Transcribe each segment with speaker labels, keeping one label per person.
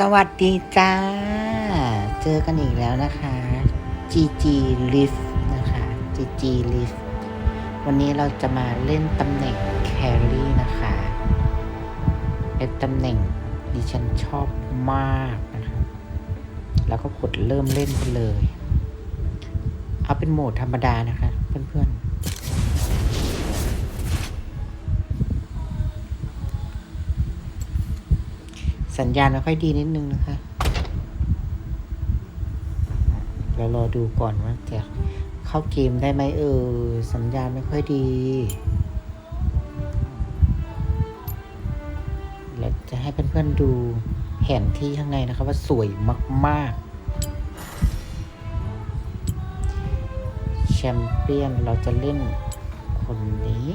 Speaker 1: สวัสดีจ้า เจอกันอีกแล้วนะคะ GG Lift นะคะ GG Lift วันนี้เราจะมาเล่นตำแหน่งแครี่นะคะเป็นตำแหน่งดิฉันชอบมากนะคะ แล้วก็กดเริ่มเล่นไปเลย เอาเป็นโหมดธรรมดานะคะ เพื่อนๆ สัญญาณไม่ค่อยดีนิดนึงนะคะ เรารอดูก่อนว่าจะเข้าเกมได้ไหมเออ สัญญาณไม่ค่อยดี เราจะให้เพื่อนๆดูแผนที่ข้างในนะคะว่าสวยมากๆ แชมเปี้ยนเราจะเล่นคนนี้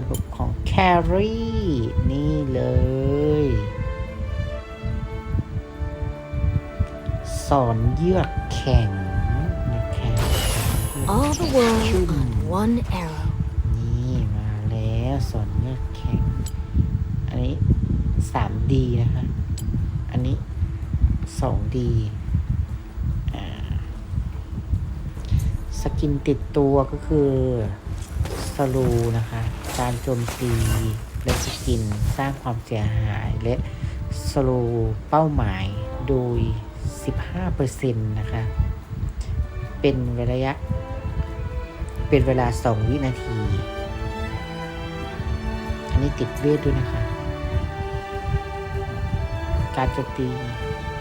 Speaker 1: ระบบของแครี่นี่เลย สอนเยือกแข็งนะคะ
Speaker 2: All the world on one arrow.
Speaker 1: นี่มาแล้วสอนเยือกแข็ง อันนี้ 3D นะคะ อันนี้ 2D อ่าสกินติดตัวก็คือสลูนะคะ การโจมตีและสกินสร้างความเสียหายและสโลเป้าหมายโดย 15%นะคะ เป็นระยะ เป็นเวลา 2 วินาที อันนี้ติดเวทด้วยนะคะ การโจมตี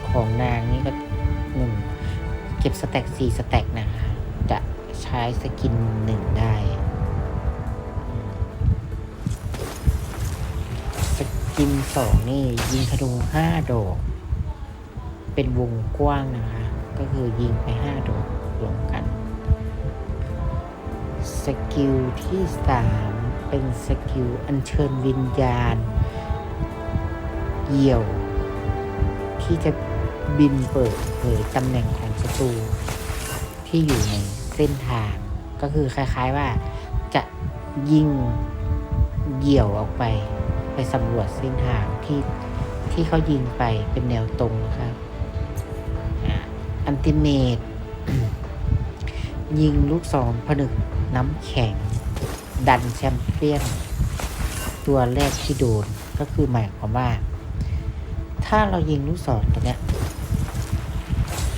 Speaker 1: ของนางนี่ก็หนึ่งเก็บสแต็กสี่สแต็กนะคะ จะใช้สกินหนึ่งได้ กินสองนี่ยิงธนูห้าดอก เป็นวงกว้างนะคะ ก็คือยิงไปห้าดอกรวมกัน สกิลที่สามเป็นสกิลอัญเชิญวิญญาณเหยี่ยว ที่จะบินเปิดเผยตำแหน่งของศัตรูที่อยู่ในเส้นทาง ก็คือคล้ายๆว่าจะยิงเหยี่ยวออกไป ไปสำรวจเส้นทางที่ที่เขายิงไปเป็นแนวตรงนะครับอันติเมตยิงลูกศรผนึกน้ำแข็ง ดันแชมเปี้ยน ตัวแรกที่โดนก็คือหมายความว่า ถ้าเรายิงลูกศรตัวเนี้ย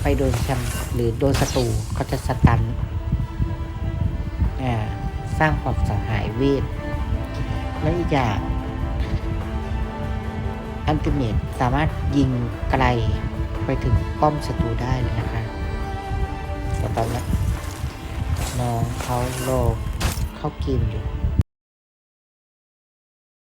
Speaker 1: ไปโดนแชมหรือโดนศัตรูเขาจะสตันสร้างความเสียหายเวทและอีกอย่าง อันติเมตสามารถยิงไกลไปถึงป้อมศัตรูได้เลยนะคะแต่ตอนนี้น้องเขาโลกเข้าเกมอยู่